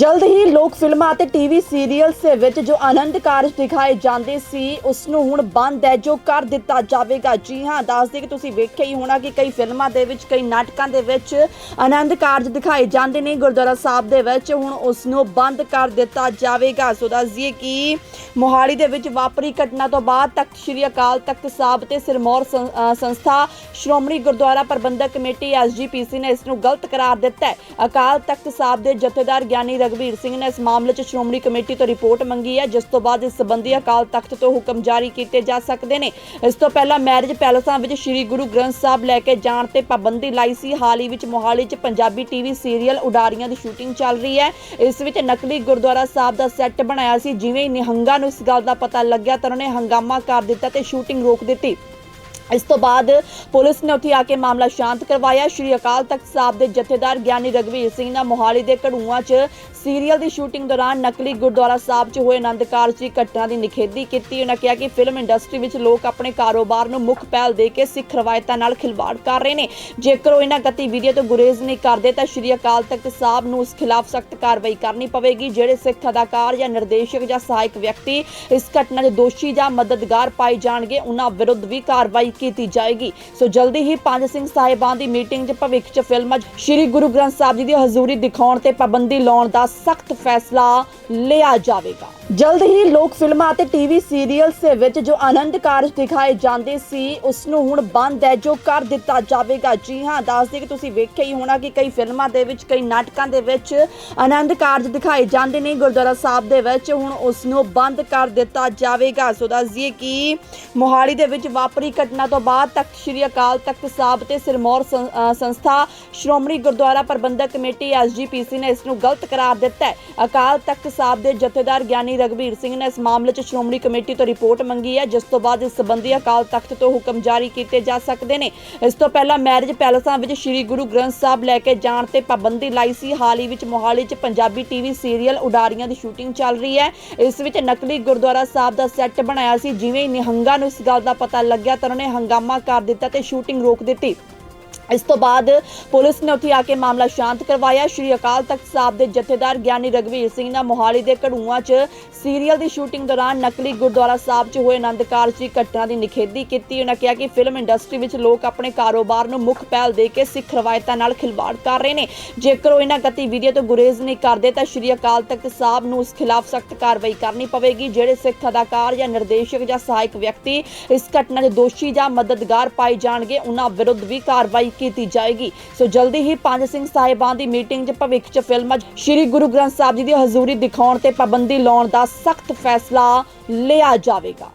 ਜਲਦ ਹੀ ਲੋਕ ਫਿਲਮਾਂ ਅਤੇ ਟੀਵੀ ਸੀਰੀਅਲਸ ਦੇ ਵਿੱਚ ਜੋ ਆਨੰਦ ਕਾਰਜ ਦਿਖਾਏ ਜਾਂਦੇ ਸੀ, ਉਸ ਨੂੰ ਹੁਣ ਬੰਦ ਹੈ, ਜੋ ਕਰ ਦਿੱਤਾ ਜਾਵੇਗਾ। ਜੀ ਹਾਂ ਦੱਸਦੇ ਕਿ ਤੁਸੀਂ ਵੇਖਿਆ ਹੀ ਹੋਣਾ ਕਿ ਕਈ ਫਿਲਮਾਂ ਦੇ ਵਿੱਚ, ਕਈ ਨਾਟਕਾਂ ਦੇ ਵਿੱਚ ਆਨੰਦ ਕਾਰਜ ਦਿਖਾਏ ਜਾਂਦੇ ਨੇ ਗੁਰਦੁਆਰਾ ਸਾਹਿਬ ਦੇ ਵਿੱਚ। ਹੁਣ ਉਸ ਨੂੰ ਬੰਦ ਕਰ ਦਿੱਤਾ ਜਾਵੇਗਾ। ਸੋ ਦੱਸ ਕਿ ਮੋਹਾਲੀ ਦੇ ਵਿੱਚ ਵਾਪਰੀ ਘਟਨਾ ਤੋਂ ਬਾਅਦ ਤਖਤ ਸ੍ਰੀ ਅਕਾਲ ਤਖਤ ਸਾਹਿਬ ਤੇ ਸਿਰਮੌਰ ਸੰਸਥਾ ਸ਼੍ਰੋਮਣੀ ਗੁਰਦੁਆਰਾ ਪ੍ਰਬੰਧਕ ਕਮੇਟੀ ਐਸਜੀਪੀਸੀ ਨੇ ਇਸ ਨੂੰ ਗਲਤ ਕਰਾਰ ਦਿੱਤਾ ਹੈ। ਅਕਾਲ ਤਖਤ ਸਾਹਿਬ ਦੇ ਜਥੇਦਾਰ ਗਿਆਨੀ ਰਗਵੀਰ ਸਿੰਘ ਨੇ ਇਸ ਮਾਮਲੇ 'ਚ ਸ਼੍ਰੋਮਣੀ ਕਮੇਟੀ ਤੋਂ ਰਿਪੋਰਟ ਮੰਗੀ ਹੈ, ਜਿਸ ਤੋਂ ਬਾਅਦ ਇਸ ਸੰਬੰਧੀ ਅਕਾਲ ਤਖਤ ਤੋਂ ਹੁਕਮ ਜਾਰੀ ਕੀਤੇ ਜਾ ਸਕਦੇ ਨੇ। ਇਸ ਤੋਂ ਪਹਿਲਾਂ ਮੈਰਿਜ ਪੈਲਸਾਂ ਵਿੱਚ ਸ੍ਰੀ ਗੁਰੂ ਗ੍ਰੰਥ ਸਾਹਿਬ ਲੈ ਕੇ ਜਾਣ ਤੇ ਪਾਬੰਦੀ ਲਾਈ ਸੀ। ਹਾਲ ਹੀ ਵਿੱਚ ਮੋਹਾਲੀ 'ਚ ਪੰਜਾਬੀ ਟੀਵੀ ਸੀਰੀਅਲ ਉਡਾਰੀਆਂ ਦੀ ਸ਼ੂਟਿੰਗ ਚੱਲ ਰਹੀ ਹੈ। ਇਸ ਵਿੱਚ ਨਕਲੀ ਗੁਰਦੁਆਰਾ ਸਾਹਿਬ ਦਾ ਸੈੱਟ ਬਣਾਇਆ ਸੀ, ਜਿਵੇਂ ਹੀ ਨਿਹੰਗਾਂ ਨੂੰ ਇਸ ਗੱਲ ਦਾ ਪਤਾ ਲੱਗਿਆ ਤਾਂ ਉਹਨਾਂ ਨੇ ਹੰਗਾਮਾ ਕਰ ਦਿੱਤਾ ਤੇ ਸ਼ੂਟਿੰਗ ਰੋਕ ਦਿੱਤੀ। ਇਸ ਤੋਂ ਬਾਅਦ ਪੁਲਿਸ ਨੇ ਉੱਥੇ ਆ ਕੇ ਮਾਮਲਾ ਸ਼ਾਂਤ ਕਰਵਾਇਆ। ਸ਼੍ਰੀ ਅਕਾਲ ਤਖਤ ਸਾਹਿਬ ਦੇ ਜਥੇਦਾਰ ਗਿਆਨੀ ਰਗਵੀਰ ਸਿੰਘ ਨੇ ਮੋਹਾਲੀ ਦੇ ਘੜੂਆਂ 'ਚ ਸੀਰੀਅਲ ਦੀ ਸ਼ੂਟਿੰਗ ਦੌਰਾਨ ਨਕਲੀ ਗੁਰਦੁਆਰਾ ਸਾਹਿਬ 'ਚ ਹੋਏ ਆਨੰਦ ਕਾਰਜ ਦੀ ਘਟਨਾ ਦੀ ਨਿਖੇਧੀ ਕੀਤੀ। ਉਹਨਾਂ ਕਿਹਾ ਕਿ ਫਿਲਮ ਇੰਡਸਟਰੀ ਵਿੱਚ ਲੋਕ ਆਪਣੇ ਕਾਰੋਬਾਰ ਨੂੰ ਮੁੱਖ ਪਹਿਲ ਦੇ ਕੇ ਸਿੱਖ ਰਵਾਇਤਾਂ ਨਾਲ ਖਿਲਵਾੜ ਕਰ ਰਹੇ ਨੇ। ਜੇਕਰ ਉਹ ਇਹਨਾਂ ਗਤੀਵਿਧੀਆਂ ਤੋਂ ਗੁਰੇਜ਼ ਨਹੀਂ ਕਰਦੇ ਤਾਂ ਸ਼੍ਰੀ ਅਕਾਲ ਤਖਤ ਸਾਹਿਬ ਨੂੰ ਉਸ ਖਿਲਾਫ ਸਖਤ ਕਾਰਵਾਈ ਕਰਨੀ ਪਵੇਗੀ। ਜਿਹੜੇ ਸਿੱਖ ਅਦਾਕਾਰ ਜਾਂ ਨਿਰਦੇਸ਼ਕ ਜਾਂ ਸਹਾਇਕ ਵਿਅਕਤੀ ਇਸ ਘਟਨਾ ਦੇ ਦੋਸ਼ੀ ਜਾਂ ਮਦਦਗਾਰ ਪਾਏ ਜਾਣਗੇ ਉਹਨਾਂ ਵਿਰੁੱਧ ਵੀ ਕਾਰਵਾਈ ਕੀਤੀ ਜਾਏਗੀ। ਸੋ ਜਲਦੀ ਹੀ ਪੰਜ ਸਿੰਘ ਸਾਹਿਬਾਂ ਦੀ ਮੀਟਿੰਗ 'ਚ ਭਵਿੱਖ 'ਚ ਫਿਲਮਾਂ 'ਚ ਸ਼੍ਰੀ ਗੁਰੂ ਗ੍ਰੰਥ ਸਾਹਿਬ ਜੀ ਦੀ ਹਜ਼ੂਰੀ ਦਿਖਾਉਣ ਤੇ ਪਾਬੰਦੀ ਲਾਉਣ ਦਾ ਸਖਤ ਫੈਸਲਾ ਲਿਆ ਜਾਵੇਗਾ। ਜਲਦ ਹੀ ਲੋਕ ਫਿਲਮਾਂ ਅਤੇ ਟੀਵੀ ਸੀਰੀਅਲਸ ਦੇ ਵਿੱਚ ਜੋ ਆਨੰਦ ਕਾਰਜ ਦਿਖਾਏ ਜਾਂਦੇ ਸੀ ਉਸ ਨੂੰ ਹੁਣ ਬੰਦ ਹੈ, ਜੋ ਕਰ ਦਿੱਤਾ ਜਾਵੇਗਾ। ਜੀ ਹਾਂ ਦੱਸਦੇ ਕਿ ਤੁਸੀਂ ਵੇਖਿਆ ਹੀ ਹੋਣਾ ਕਿ ਕਈ ਫਿਲਮਾਂ ਦੇ ਵਿੱਚ, ਕਈ ਨਾਟਕਾਂ ਦੇ ਵਿੱਚ ਆਨੰਦ ਕਾਰਜ ਦਿਖਾਏ ਜਾਂਦੇ ਨੇ ਗੁਰਦੁਆਰਾ ਸਾਹਿਬ ਦੇ ਵਿੱਚ। ਹੁਣ ਉਸ ਨੂੰ ਬੰਦ ਕਰ ਦਿੱਤਾ ਜਾਵੇਗਾ। ਸੋ ਦੱਸ ਕਿ ਮੋਹਾਲੀ ਦੇ ਵਿੱਚ ਵਾਪਰੀ ਘਟਨਾ ਤੋਂ ਬਾਅਦ ਤਖਤ ਸ੍ਰੀ ਅਕਾਲ ਤਖਤ ਸਾਹਿਬ ਤੇ ਸਿਰਮੌਰ ਸੰਸਥਾ ਸ਼੍ਰੋਮਣੀ ਗੁਰਦੁਆਰਾ ਪ੍ਰਬੰਧਕ ਕਮੇਟੀ ਐਸਜੀਪੀਸੀ ਨੇ ਇਸ ਨੂੰ ਗਲਤ ਕਰਾਰ ਦਿੱਤਾ ਹੈ। ਅਕਾਲ ਤਖਤ ਸਾਹਿਬ ਦੇ ਜਥੇਦਾਰ ਗਿਆਨੀ ਰਗਵੀਰ ਸਿੰਘ ਨੇ ਇਸ ਮਾਮਲੇ 'ਚ ਸ਼੍ਰੋਮਣੀ ਕਮੇਟੀ ਤੋਂ ਰਿਪੋਰਟ ਮੰਗੀ ਹੈ, ਜਿਸ ਤੋਂ ਬਾਅਦ ਇਸ ਸੰਬੰਧੀ ਅਕਾਲ ਤਖਤ ਤੋਂ ਹੁਕਮ ਜਾਰੀ ਕੀਤੇ ਜਾ ਸਕਦੇ ਨੇ। ਇਸ ਤੋਂ ਪਹਿਲਾਂ ਮੈਰਿਜ ਪੈਲਸਾਂ ਵਿੱਚ ਸ੍ਰੀ ਗੁਰੂ ਗ੍ਰੰਥ ਸਾਹਿਬ ਲੈ ਕੇ ਜਾਣ ਤੇ ਪਾਬੰਦੀ ਲਾਈ ਸੀ। ਹਾਲ ਹੀ ਵਿੱਚ ਮੋਹਾਲੀ 'ਚ ਪੰਜਾਬੀ ਟੀਵੀ ਸੀਰੀਅਲ ਉਡਾਰੀਆਂ ਦੀ ਸ਼ੂਟਿੰਗ ਚੱਲ ਰਹੀ ਹੈ। ਇਸ ਵਿੱਚ ਨਕਲੀ ਗੁਰਦੁਆਰਾ ਸਾਹਿਬ ਦਾ ਸੈੱਟ ਬਣਾਇਆ ਸੀ, ਜਿਵੇਂ ਹੀ ਨਿਹੰਗਾਂ ਨੂੰ ਇਸ ਗੱਲ ਦਾ ਪਤਾ ਲੱਗਿਆ ਤਾਂ ਉਹਨਾਂ ਨੇ ਹੰਗਾਮਾ ਕਰ ਦਿੱਤਾ ਤੇ ਸ਼ੂਟਿੰਗ ਰੋਕ ਦਿੱਤੀ। ਇਸ ਤੋਂ ਬਾਅਦ ਪੁਲਿਸ ਨੇ ਉੱਥੇ ਆ ਕੇ ਮਾਮਲਾ ਸ਼ਾਂਤ ਕਰਵਾਇਆ। ਸ਼੍ਰੀ ਅਕਾਲ ਤਖਤ ਸਾਹਿਬ ਦੇ ਜਥੇਦਾਰ ਗਿਆਨੀ ਰਗਵੀਰ ਸਿੰਘ ਨੇ ਮੋਹਾਲੀ ਦੇ ਘੜੂਆਂ 'ਚ ਸੀਰੀਅਲ ਦੀ ਸ਼ੂਟਿੰਗ ਦੌਰਾਨ ਨਕਲੀ ਗੁਰਦੁਆਰਾ ਸਾਹਿਬ 'ਚ ਹੋਏ ਆਨੰਦ ਕਾਰਜ ਦੀ ਘਟਨਾ ਦੀ ਨਿਖੇਧੀ ਕੀਤੀ। ਉਹਨਾਂ ਕਿਹਾ ਕਿ ਫਿਲਮ ਇੰਡਸਟਰੀ ਵਿੱਚ ਲੋਕ ਆਪਣੇ ਕਾਰੋਬਾਰ ਨੂੰ ਮੁੱਖ ਪਹਿਲ ਦੇ ਕੇ ਸਿੱਖ ਰਵਾਇਤਾਂ ਨਾਲ ਖਿਲਵਾੜ ਕਰ ਰਹੇ ਨੇ। ਜੇਕਰ ਉਹ ਇਹਨਾਂ ਗਤੀਵਿਧੀਆਂ ਤੋਂ ਗੁਰੇਜ਼ ਨਹੀਂ ਕਰਦੇ ਤਾਂ ਸ਼੍ਰੀ ਅਕਾਲ ਤਖਤ ਸਾਹਿਬ ਨੂੰ ਇਸ ਖਿਲਾਫ ਸਖਤ ਕਾਰਵਾਈ ਕਰਨੀ ਪਵੇਗੀ। ਜਿਹੜੇ ਸਿੱਖ ਅਦਾਕਾਰ ਜਾਂ ਨਿਰਦੇਸ਼ਕ ਜਾਂ ਸਹਾਇਕ ਵਿਅਕਤੀ ਇਸ ਘਟਨਾ ਦੇ ਦੋਸ਼ੀ ਜਾਂ ਮਦਦਗਾਰ ਪਾਏ ਜਾਣਗੇ ਉਹਨਾਂ ਵਿਰੁੱਧ ਵੀ ਕਾਰਵਾਈ ਕੀਤੀ ਜਾਏਗੀ। ਸੋ ਜਲਦੀ ਹੀ ਪੰਜ ਸਿੰਘ ਸਾਹਿਬਾਂ ਦੀ ਮੀਟਿੰਗ 'ਚ ਭਵਿੱਖ 'ਚ ਫਿਲਮਾਂ 'ਚ ਸ਼੍ਰੀ ਗੁਰੂ ਗ੍ਰੰਥ ਸਾਹਿਬ ਜੀ ਦੀ ਹਜ਼ੂਰੀ ਦਿਖਾਉਣ ਤੇ ਪਾਬੰਦੀ ਲਾਉਣ ਦਾ ਸਖਤ ਫੈਸਲਾ ਲਿਆ ਜਾਵੇਗਾ।